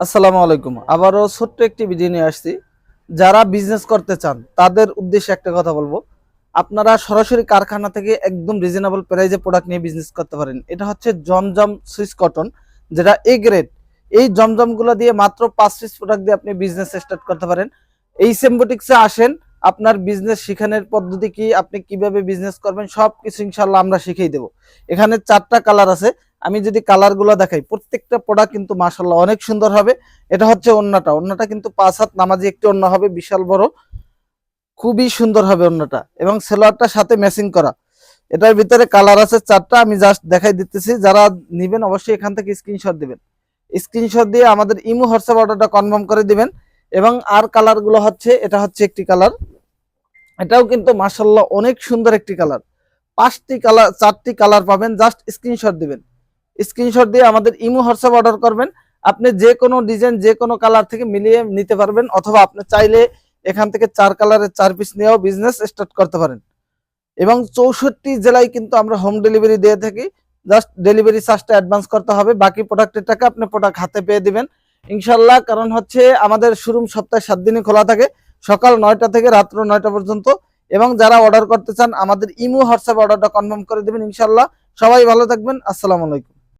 আসসালামু আলাইকুম। আবারও ছোট্ট একটি ভিডিও নিয়ে আসছি। যারা বিজনেস করতে চান, তাদের উদ্দেশ্যে একটা কথা বলব। আপনারা সরাসরি কারখানা থেকে একদম রিজনেবল প্রাইজে প্রোডাক্ট নিয়ে বিজনেস করতে পারেন। এটা হচ্ছে জমজম সুইস কটন যেটা এ গ্রেড এই জমজমগুলো দিয়ে মাত্র পাঁচ পিস প্রোডাক্ট দিয়ে আপনি বিজনেস স্টার্ট করতে পারেন। এই সেম্বোটিক্সে আসেন আপনার বিজনেস শিখানোর পদ্ধতি কি, আপনি কীভাবে বিজনেস করবেন সব কিছু ইনশাল্লাহ আমরা শিখিয়ে দেবো। এখানে চারটা কালার আছে। আমি যদি কালারগুলো দেখাই, প্রত্যেকটা প্রোডাক্ট কিন্তু মাসাল্লাহ অনেক সুন্দর হবে। এটা হচ্ছে অন্যটা। অন্যটা কিন্তু পাঁচ হাত নামাজি একটি অন্য হবে, বিশাল বড়। খুবই সুন্দর হবে অন্যটা। এবং সেলোয়ারটার সাথে ম্যাচিং করা। এটার ভিতরে কালার আছে চারটা, আমি জাস্ট দেখাই দিতেছি। যারা নিবেন অবশ্যই এখান থেকে স্ক্রিনশট দিবেন। স্ক্রিনশট দিয়ে আমাদের ইমো হোয়াটসঅ্যাপ অর্ডারটা কনফার্ম করে দিবেন। এবং আর কালারগুলো হচ্ছে, এটা হচ্ছে একটি কালার এটাও কিন্তু মার্শাল্লাহ অনেক সুন্দর একটি কালার পাঁচটি কালার চারটি কালার পাবেন জাস্ট স্ক্রিনশট দিবেন। স্ক্রিনশট দিয়ে আমাদের ইমো হোয়াটসঅ্যাপ অর্ডার করবেন। আপনি যে কোনো ডিজাইন যে কোনো কালার থেকে মিলিয়ে নিতে পারবেন, অথবা আপনি চাইলে এখান থেকে চার কালারের চার পিস নিয়েও বিজনেস স্টার্ট করতে পারেন। এবং চৌষট্টি জেলায় কিন্তু আমরা হোম ডেলিভারি দিয়ে থাকি। জাস্ট ডেলিভারি চার্জটা অ্যাডভান্স করতে হবে, বাকি প্রোডাক্টের টাকা আপনি প্রোডাক্ট হাতে পেয়ে দিবেন। ইনশাল্লাহ কারণ হচ্ছে আমাদের শোরুম সপ্তাহে সাত দিনই খোলা থাকে, সকাল নয়টা থেকে রাত্র নয়টা পর্যন্ত। এবং যারা অর্ডার করতে চান, আমাদের ইমো হোয়াটসঅ্যাপ অর্ডারটা কনফার্ম করে দেবেন ইনশাল্লাহ সবাই ভালো থাকবেন, আসসালামু আলাইকুম।